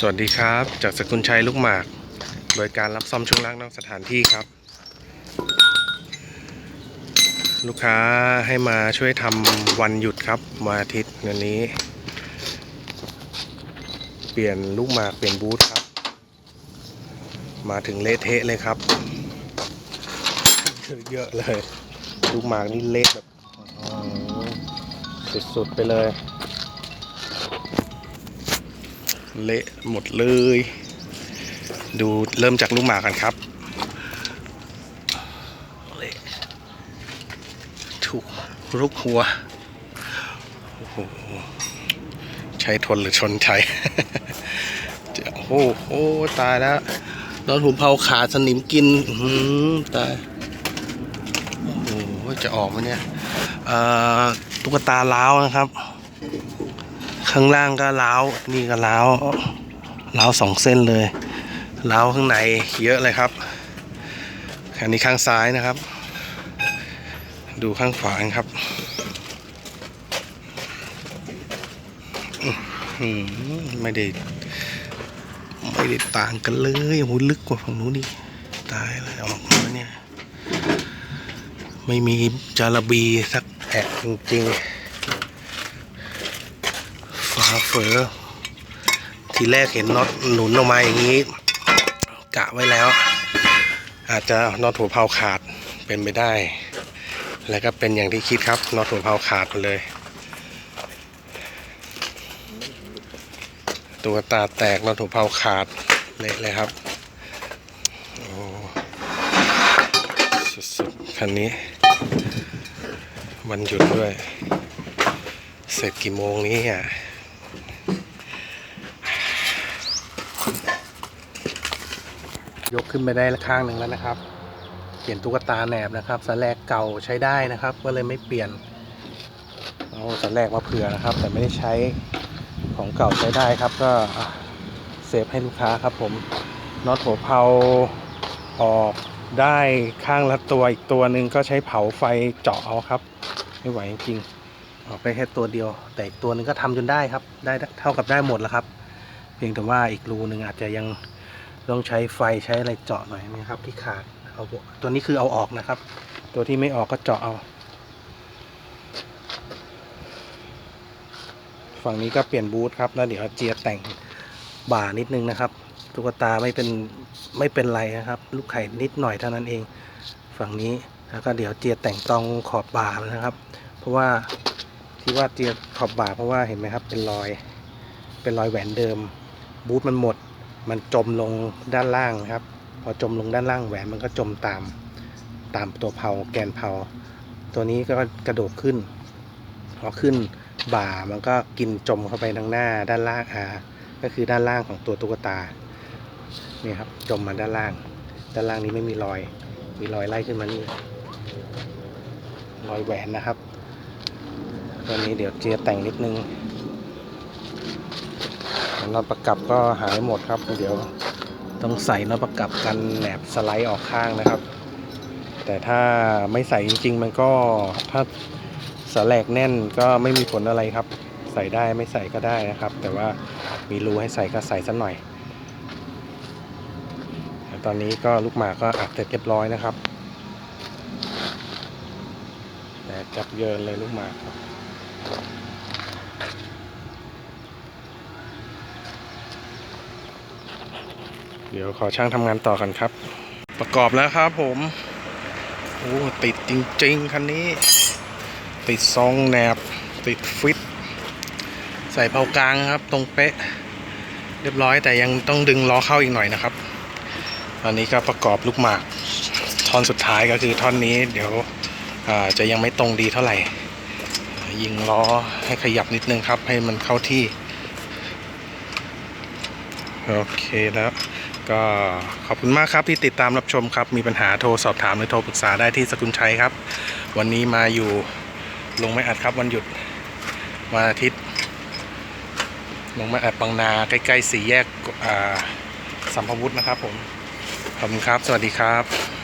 สวัสดีครับ จากสกุลชัยลูกหมาก โดยการรับซ่อมช่วงล่างนอกสถานที่ครับ ลูกค้าให้มาช่วยทำวันหยุดครับวันอาทิตย์วันนี้ เปลี่ยนลูกหมากเปลี่ยนบูธครับ มาถึงเละเทะเลยครับ เยอะเลย ลูกหมากนี่เละแบบสุดๆไปเลย เละหมดเลย ดูเริ่มจากลูกหมากกันครับเละถูกลูกหัวโอ้โหใช้ทนหรือชนใช้โอ้โหตายแล้วโดนหุมเผาขาดสนิมกินหือตายโอ้โหจะออกไหมเนี่ยตุ๊กตาล้าวนะครับ ข้างล่างก็ล้าวนี่ก็ล้าวล้าวสองเส้นเลยล้าวข้างในเยอะเลยครับอันนี้ข้างซ้ายนะครับ ดูข้างขวาครับไม่ได้ไม่ได้ต่างกันเลยโอ้โหลึกกว่าฝั่งนู้นดิตายเลยออกมาเนี่ย ไม่มีจาระบีสักแอะจริงๆาเฟอทีแรกเห็นน็อตหนุนออกมาอย่างนี้ กะไว้แล้ว อาจจะน็อตหัวเพาขาดเป็นไปได้ แล้วก็เป็นอย่างที่คิดครับน็อตหัวเพาขาดเลย ตัวตาแตกน็อตหัวเพาขาดเละเลยครับโอ้สุดๆคันนี้วันหยุดด้วย เสร็จกี่โมงนี้อะ ยกขึ้นไปได้ข้างหนึ่งแล้วนะครับ เปลี่ยนตุ๊กตาแหนบนะครับสแลกเก่าใช้ได้นะครับ ก็เลยไม่เปลี่ยนเอาสแลกมาเผื่อนะครับ แต่ไม่ได้ใช้ของเก่าใช้ได้ครับ ก็เซฟให้ลูกค้าครับผมน็อตหัวเพาออกได้ข้างละตัวอีกตัวหนึ่งก็ใช้เผาไฟเจาะเอาครับ ไม่ไหวจริงๆ ออกได้แค่ตัวเดียว แต่อีกตัวหนึ่งก็ทำจนได้ครับ ได้เท่ากับได้หมดแล้วครับ เพียงแต่ว่าอีกรูหนึ่งอาจจะยังต้องใช้ไฟใช้อะไรเจาะหน่อยนะครับ ที่ขาดเอาตัวนี้คือเอาออกนะครับ ตัวที่ไม่ออกก็เจาะเอา ฝั่งนี้ก็เปลี่ยนบูทครับแล้วเดี๋ยวเจียแต่งบ่านิดนึงนะครับตุ๊กตาไม่เป็นไม่เป็นไรนะครับ ลูกไข่นิดหน่อยเท่านั้นเอง ฝั่งนี้แล้วก็เดี๋ยวเจียแต่งตรงขอบบ่านะครับ เพราะว่า ที่ว่าเจียขอบบ่าเพราะว่าเห็นไหมครับ เป็นรอย เป็นรอยแหวนเดิม บูทมันหมด มันจมลงด้านล่างครับ พอจมลงด้านล่างแหวนมันก็จมตาม ตามตัวเพาแกนเพาตัวนี้ก็กระโดดขึ้น พอขึ้นบ่ามันก็กินจมเข้าไปทางหน้าด้านล่างอ่าก็คือด้านล่างของตัวตุ๊กตานี่ครับจมมาด้านล่าง ด้านล่างนี้ไม่มีรอย มีรอยไล่ขึ้นมานี่รอยแหวนนะครับ ตัวนี้เดี๋ยวเจียแต่งนิดนึงน็อตประกับก็หายหมดครับ เดี๋ยวต้องใส่น็อตประกับกันแหนบสไลด์ออกข้างนะครับ แต่ถ้าไม่ใส่จริง ๆ มันก็ถ้าสแลกแน่นก็ไม่มีผลอะไรครับ ใส่ได้ไม่ใส่ก็ได้นะครับ แต่ว่ามีรูให้ใส่ก็ใส่สักหน่อยตอนนี้ก็ลูกหมาก็อัดเสร็จเรียบร้อยนะครับแต่จับเยินเลยลูกหมาครับ ดี๋ยวขอช่างทำงานต่อกันครับ ประกอบแล้วครับผมโอ้ติดจริงๆคันนี้ ติดซองแหนบ ติดฟิต ใส่เผากลางครับ ตรงเป๊ะ เรียบร้อยแต่ยังต้องดึงล้อเข้าอีกหน่อยนะครับ ตอนนี้ก็ประกอบลูกหมากท่อนสุดท้ายก็คือท่อนนี้เดี๋ยวอ่าจะยังไม่ตรงดีเท่าไหร่ ยิงล้อให้ขยับนิดนึงครับ ให้มันเข้าที่ โอเคแล้ว ก็ขอบคุณมากครับที่ติดตามรับชมครับ มีปัญหาโทรสอบถามหรือโทรปรึกษาได้ที่สกุลชัยครับ วันนี้มาอยู่ลงไม่อัดครับวันหยุดวันอาทิตย์ ลงไม่อัดบางนาใกล้ๆสี่แยกสัมภวุฒินะครับผมขอบคุณครับ สวัสดีครับ